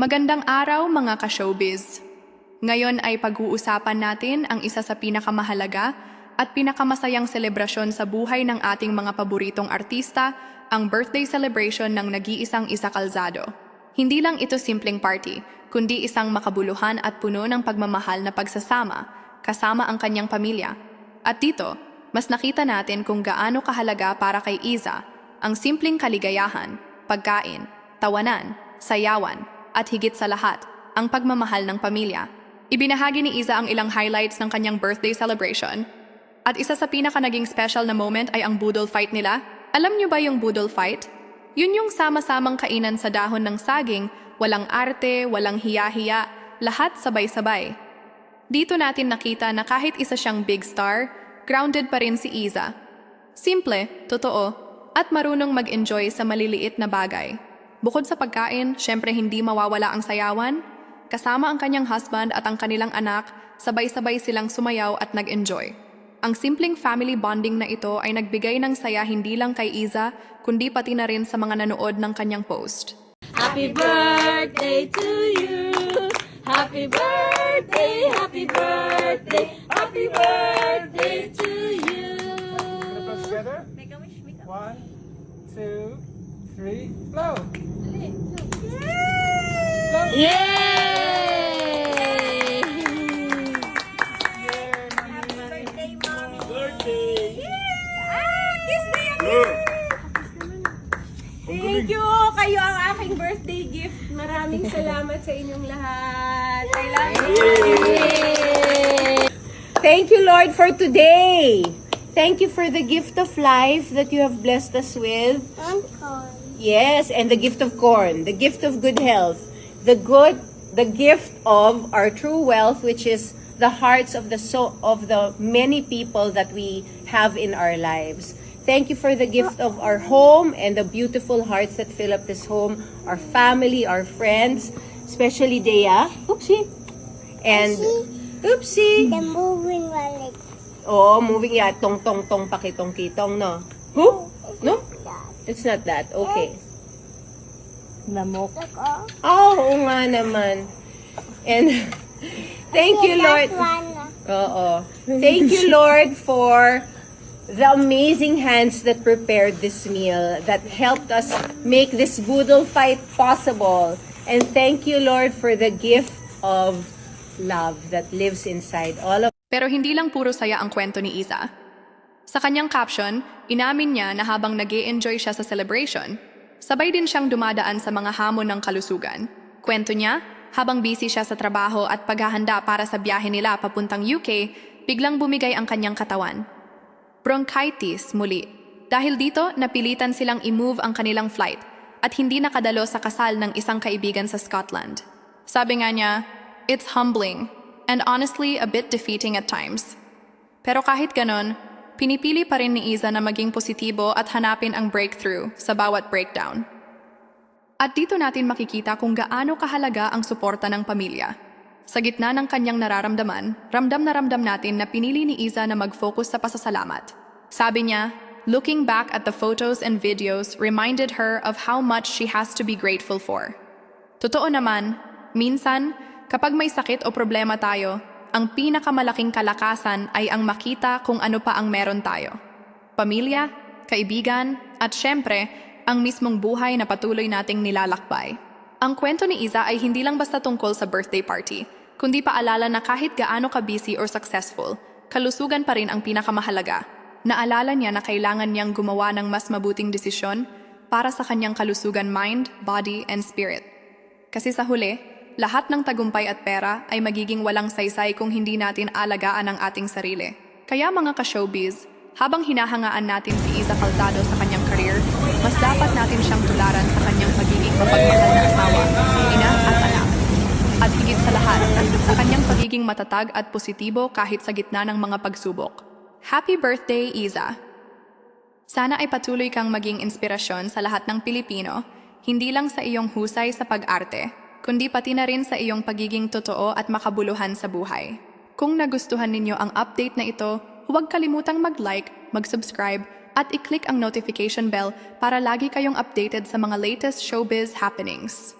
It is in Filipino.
Magandang araw mga ka-showbiz. Ngayon ay pag-uusapan natin ang isa sa pinakamahalaga at pinakamasayang selebrasyon sa buhay ng ating mga paboritong artista, ang birthday celebration ng nag-iisang Isa Calzado. Hindi lang ito simpleng party, kundi isang makabuluhan at puno ng pagmamahal na pagsasama, kasama ang kanyang pamilya. At dito, mas nakita natin kung gaano kahalaga para kay Iza ang simpleng kaligayahan, pagkain, tawanan, sayawan, at higit sa lahat, ang pagmamahal ng pamilya. Ibinahagi ni Iza ang ilang highlights ng kanyang birthday celebration. At isa sa pinaka naging special na moment ay ang budol fight nila. Alam niyo ba yung budol fight? Yun yung sama-samang kainan sa dahon ng saging, walang arte, walang hiya-hiya, lahat sabay-sabay. Dito natin nakita na kahit isa siyang big star, grounded pa rin si Iza. Simple, totoo, at marunong mag-enjoy sa maliliit na bagay. Bukod sa pagkain, syempre hindi mawawala ang sayawan. Kasama ang kanyang husband at ang kanilang anak, sabay-sabay silang sumayaw at nag-enjoy. Ang simpleng family bonding na ito ay nagbigay ng saya hindi lang kay Iza, kundi pati na rin sa mga nanood ng kanyang post. Happy birthday to you. Happy birthday, happy birthday, happy birthday to you. Gonna put together? One, two, three, blow! Yay! Thank you! Kayo ang aking birthday gift. Maraming salamat sa inyong lahat. I love you. Thank you, Lord, for today. Thank you for the gift of life that you have blessed us with. Yes, and the gift of corn, the gift of good health, the good, the gift of our true wealth, which is the hearts of the so of the many people that we have in our lives. Thank you for the gift of our home and the beautiful hearts that fill up this home, our family, our friends, especially Dea. Oopsie. And oopsie. The moving wallet. Oh, moving ya tong tong tong pakitong kitong no. Who? It's not that. Okay. Lamok. Oh. Oo nga naman. And thank you, Lord. Oo. Thank you, Lord, for the amazing hands that prepared this meal, that helped us make this boodle fight possible. And thank you, Lord, for the gift of love that lives inside all of Pero hindi lang puro saya ang kwento ni Iza. Sa kanyang caption, inamin niya na habang nag enjoy siya sa celebration, sabay din siyang dumadaan sa mga hamon ng kalusugan. Kwento niya, habang busy siya sa trabaho at paghahanda para sa biyahe nila papuntang UK, biglang bumigay ang kanyang katawan. Bronchitis muli. Dahil dito, napilitan silang i-move ang kanilang flight at hindi nakadalo sa kasal ng isang kaibigan sa Scotland. Sabi nga niya, it's humbling and honestly a bit defeating at times. Pero kahit ganon, pinipili pa rin ni Iza na maging positibo at hanapin ang breakthrough sa bawat breakdown. At dito natin makikita kung gaano kahalaga ang suporta ng pamilya. Sa gitna ng kanyang nararamdaman, ramdam na ramdam natin na pinili ni Iza na mag-focus sa pasasalamat. Sabi niya, looking back at the photos and videos reminded her of how much she has to be grateful for. Totoo naman, minsan, kapag may sakit o problema tayo, ang pinakamalaking kalakasan ay ang makita kung ano pa ang meron tayo. Pamilya, kaibigan, at syempre, ang mismong buhay na patuloy nating nilalakbay. Ang kwento ni Iza ay hindi lang basta tungkol sa birthday party, kundi paalala na kahit gaano ka busy or successful, kalusugan pa rin ang pinakamahalaga. Naalala niya na kailangan niyang gumawa ng mas mabuting desisyon para sa kanyang kalusugan mind, body, and spirit. Kasi sa huli, lahat ng tagumpay at pera ay magiging walang saysay kung hindi natin alagaan ang ating sarili. Kaya mga ka-showbiz, habang hinahangaan natin si Isa Calzado sa kanyang career, mas dapat natin siyang tularan sa kanyang pagiging mapagmahal na asawa, ina at anak. At higit sa lahat, sa kanyang pagiging matatag at positibo kahit sa gitna ng mga pagsubok. Happy birthday, Iza! Sana ay patuloy kang maging inspirasyon sa lahat ng Pilipino, hindi lang sa iyong husay sa pag-arte, kundi pati na rin sa iyong pagiging totoo at makabuluhan sa buhay. Kung nagustuhan ninyo ang update na ito, huwag kalimutang mag-like, mag-subscribe, at i-click ang notification bell para lagi kayong updated sa mga latest showbiz happenings.